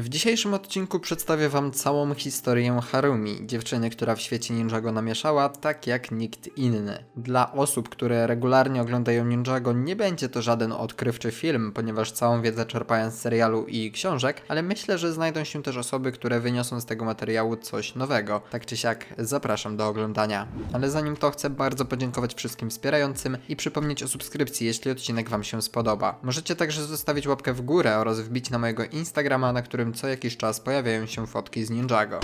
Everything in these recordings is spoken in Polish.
W dzisiejszym odcinku przedstawię wam całą historię Harumi, dziewczyny, która w świecie Ninjago namieszała tak jak nikt inny. Dla osób, które regularnie oglądają Ninjago nie będzie to żaden odkrywczy film, ponieważ całą wiedzę czerpają z serialu i książek, ale myślę, że znajdą się też osoby, które wyniosą z tego materiału coś nowego. Tak czy siak zapraszam do oglądania. Ale zanim to chcę bardzo podziękować wszystkim wspierającym i przypomnieć o subskrypcji, jeśli odcinek wam się spodoba. Możecie także zostawić łapkę w górę oraz wbić na mojego Instagrama, na którym co jakiś czas pojawiają się fotki z Ninjago.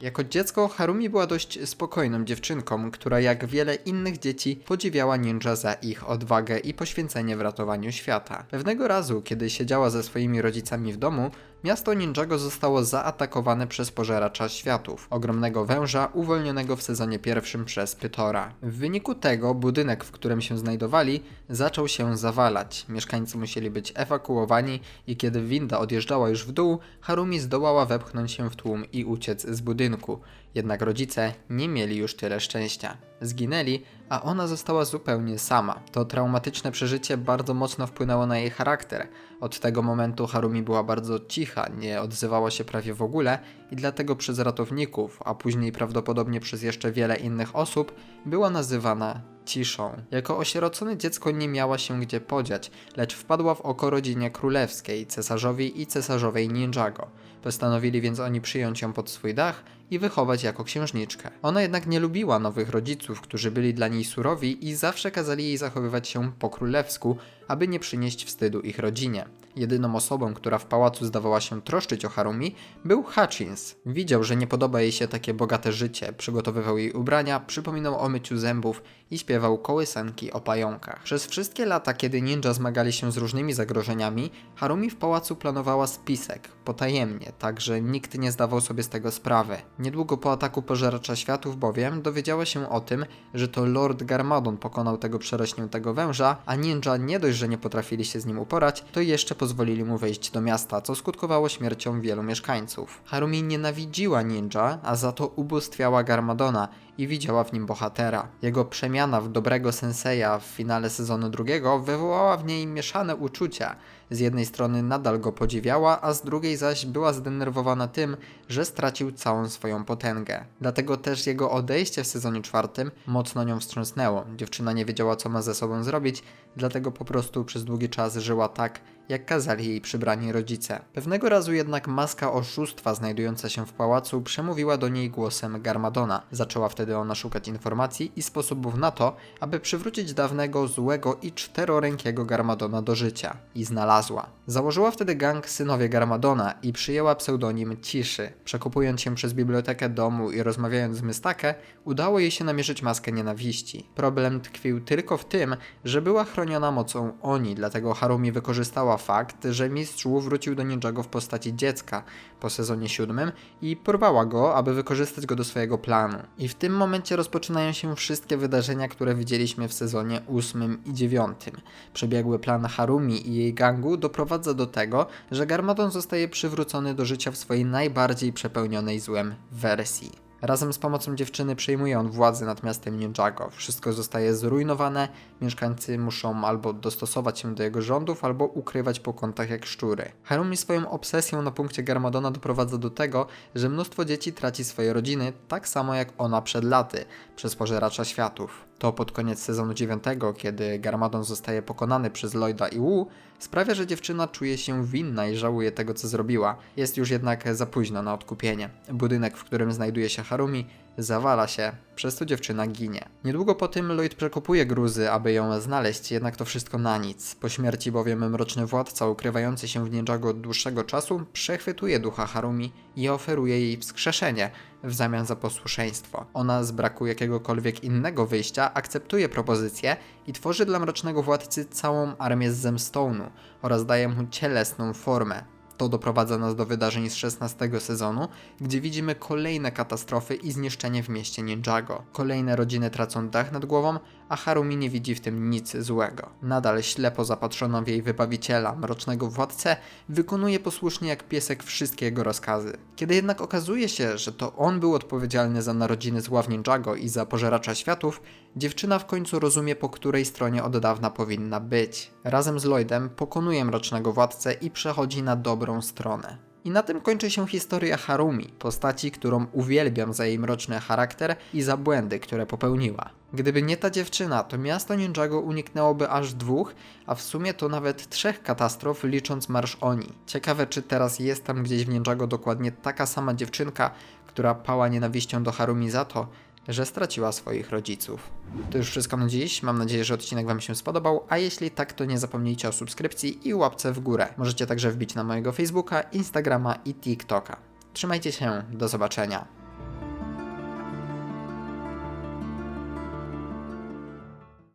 Jako dziecko Harumi była dość spokojną dziewczynką, która jak wiele innych dzieci podziwiała ninja za ich odwagę i poświęcenie w ratowaniu świata. Pewnego razu, kiedy siedziała ze swoimi rodzicami w domu, miasto Ninjago zostało zaatakowane przez pożeracza światów, ogromnego węża uwolnionego w sezonie pierwszym przez Pytora. W wyniku tego budynek, w którym się znajdowali, zaczął się zawalać. Mieszkańcy musieli być ewakuowani i kiedy winda odjeżdżała już w dół, Harumi zdołała wepchnąć się w tłum i uciec z budynku. Jednak rodzice nie mieli już tyle szczęścia. Zginęli, a ona została zupełnie sama. To traumatyczne przeżycie bardzo mocno wpłynęło na jej charakter. Od tego momentu Harumi była bardzo cicha, nie odzywała się prawie w ogóle i dlatego przez ratowników, a później prawdopodobnie przez jeszcze wiele innych osób, była nazywana ciszą. Jako osierocone dziecko nie miała się gdzie podziać, lecz wpadła w oko rodzinie królewskiej, cesarzowi i cesarzowej Ninjago. Postanowili więc oni przyjąć ją pod swój dach i wychować jako księżniczkę. Ona jednak nie lubiła nowych rodziców, którzy byli dla niej surowi i zawsze kazali jej zachowywać się po królewsku, aby nie przynieść wstydu ich rodzinie. Jedyną osobą, która w pałacu zdawała się troszczyć o Harumi, był Hutchins. Widział, że nie podoba jej się takie bogate życie, przygotowywał jej ubrania, przypominał o myciu zębów i śpiewał kołysanki o pająkach. Przez wszystkie lata, kiedy ninja zmagali się z różnymi zagrożeniami, Harumi w pałacu planowała spisek, potajemnie, tak że nikt nie zdawał sobie z tego sprawy. Niedługo po ataku pożeracza światów bowiem dowiedziała się o tym, że to Lord Garmadon pokonał tego przerośniętego węża, a ninja nie dość, że nie potrafili się z nim uporać, to jeszcze pozwolili mu wejść do miasta, co skutkowało śmiercią wielu mieszkańców. Harumi nienawidziła ninja, a za to ubóstwiała Garmadona i widziała w nim bohatera. Jego przemiana w dobrego senseja w finale sezonu drugiego wywołała w niej mieszane uczucia. Z jednej strony nadal go podziwiała, a z drugiej zaś była zdenerwowana tym, że stracił całą swoją potęgę. Dlatego też jego odejście w sezonie czwartym mocno nią wstrząsnęło. Dziewczyna nie wiedziała, co ma ze sobą zrobić, dlatego po prostu przez długi czas żyła tak, jak kazali jej przybrani rodzice. Pewnego razu jednak maska oszustwa znajdująca się w pałacu przemówiła do niej głosem Garmadona. Zaczęła wtedy ona szukać informacji i sposobów na to, aby przywrócić dawnego, złego i czterorękiego Garmadona do życia. I znalazła. Założyła wtedy gang Synowie Garmadona i przyjęła pseudonim Ciszy. Przekupując się przez bibliotekę domu i rozmawiając z Mystakę, udało jej się namierzyć maskę nienawiści. Problem tkwił tylko w tym, że była chroniona mocą Oni, dlatego Harumi wykorzystała fakt, że mistrz Wu wrócił do Ninjago w postaci dziecka po sezonie siódmym i porwała go, aby wykorzystać go do swojego planu. I w tym momencie rozpoczynają się wszystkie wydarzenia, które widzieliśmy w sezonie ósmym i dziewiątym. Przebiegły plan Harumi i jej gangu doprowadza do tego, że Garmadon zostaje przywrócony do życia w swojej najbardziej przepełnionej złem wersji. Razem z pomocą dziewczyny przejmuje on władzę nad miastem Ninjago. Wszystko zostaje zrujnowane, mieszkańcy muszą albo dostosować się do jego rządów, albo ukrywać po kątach jak szczury. Harumi swoją obsesją na punkcie Garmadona doprowadza do tego, że mnóstwo dzieci traci swoje rodziny, tak samo jak ona przed laty, przez pożeracza światów. To pod koniec sezonu 9, kiedy Garmadon zostaje pokonany przez Lloyda i Wu, sprawia, że dziewczyna czuje się winna i żałuje tego, co zrobiła. Jest już jednak za późno na odkupienie. Budynek, w którym znajduje się Harumi, zawala się, przez to dziewczyna ginie. Niedługo po tym Lloyd przekopuje gruzy, aby ją znaleźć, jednak to wszystko na nic. Po śmierci bowiem mroczny władca ukrywający się w Ninjago od dłuższego czasu przechwytuje ducha Harumi i oferuje jej wskrzeszenie w zamian za posłuszeństwo. Ona z braku jakiegokolwiek innego wyjścia akceptuje propozycję i tworzy dla mrocznego władcy całą armię z Zemstone'u oraz daje mu cielesną formę. To doprowadza nas do wydarzeń z 16 sezonu, gdzie widzimy kolejne katastrofy i zniszczenie w mieście Ninjago. Kolejne rodziny tracą dach nad głową, a Harumi nie widzi w tym nic złego. Nadal ślepo zapatrzona w jej wybawiciela, mrocznego władcę, wykonuje posłusznie jak piesek wszystkie jego rozkazy. Kiedy jednak okazuje się, że to on był odpowiedzialny za narodziny zła Ninjago i za pożeracza światów, dziewczyna w końcu rozumie, po której stronie od dawna powinna być. Razem z Lloydem pokonuje mrocznego władcę i przechodzi na dobrą stronę. I na tym kończy się historia Harumi, postaci, którą uwielbiam za jej mroczny charakter i za błędy, które popełniła. Gdyby nie ta dziewczyna, to miasto Ninjago uniknęłoby aż dwóch, a w sumie to nawet trzech katastrof, licząc Marsz Oni. Ciekawe, czy teraz jest tam gdzieś w Ninjago dokładnie taka sama dziewczynka, która pała nienawiścią do Harumi za to, że straciła swoich rodziców. To już wszystko na dziś. Mam nadzieję, że odcinek Wam się spodobał, a jeśli tak, to nie zapomnijcie o subskrypcji i łapce w górę. Możecie także wbić na mojego Facebooka, Instagrama i TikToka. Trzymajcie się, do zobaczenia.